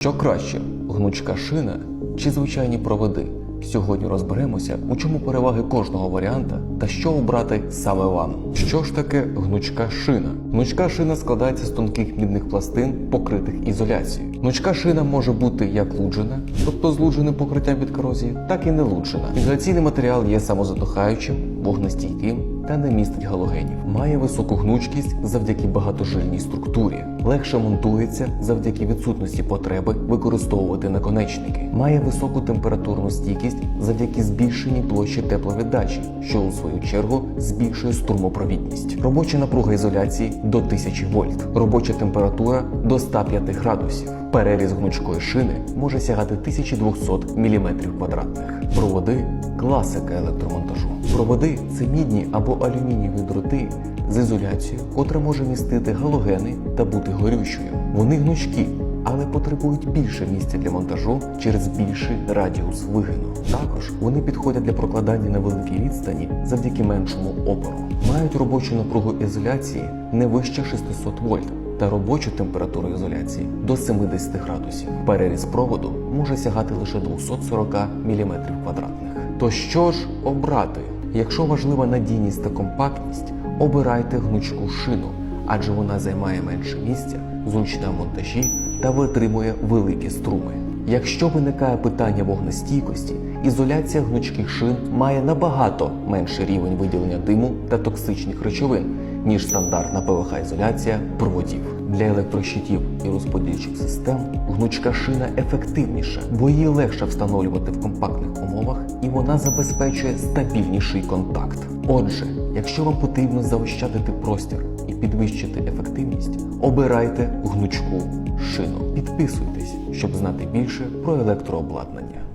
Що краще, гнучка шина чи звичайні проводи? Сьогодні розберемося, у чому переваги кожного варіанта та що обрати саме вам. Що ж таке гнучка шина? Гнучка шина складається з тонких мідних пластин, покритих ізоляцією. Гнучка шина може бути як луджена, тобто з лудженим покриттям від корозії, так і не луджена. Ізоляційний матеріал є самозадухаючим, вогнестійким та не містить галогенів. Має високу гнучкість завдяки багатожильній структурі, легше монтується завдяки відсутності потреби використовувати наконечники. Має високу температурну стійкість завдяки збільшеній площі тепловіддачі, що у свою чергу збільшує струмопровідність. Робоча напруга ізоляції до 1000 вольт, робоча температура до 105 градусів. Переріз гнучкої шини може сягати 1200 мм квадратних. Проводи класика електромонтажу. Проводи це мідні або алюмінієві дроти з ізоляцією, котра може містити галогени та бути горючою. Вони гнучкі, але потребують більше місця для монтажу через більший радіус вигину. Також вони підходять для прокладання на великій відстані завдяки меншому опору. Мають робочу напругу ізоляції не вище 600 вольт та робочу температуру ізоляції до 70 градусів. Переріз проводу може сягати лише 240 мм квадратних. То що ж обрати? Якщо важлива надійність та компактність, обирайте гнучку шину, адже вона займає менше місця, зручна в монтажі та витримує великі струми. Якщо виникає питання вогнестійкості, ізоляція гнучких шин має набагато менший рівень виділення диму та токсичних речовин, ніж стандартна ПВХ-ізоляція проводів. Для електрощитів і розподільчих систем гнучка шина ефективніша, бо її легше встановлювати в компактних умовах і вона забезпечує стабільніший контакт. Отже, якщо вам потрібно заощадити простір і підвищити ефективність, обирайте гнучку шину. Підписуйтесь, щоб знати більше про електрообладнання.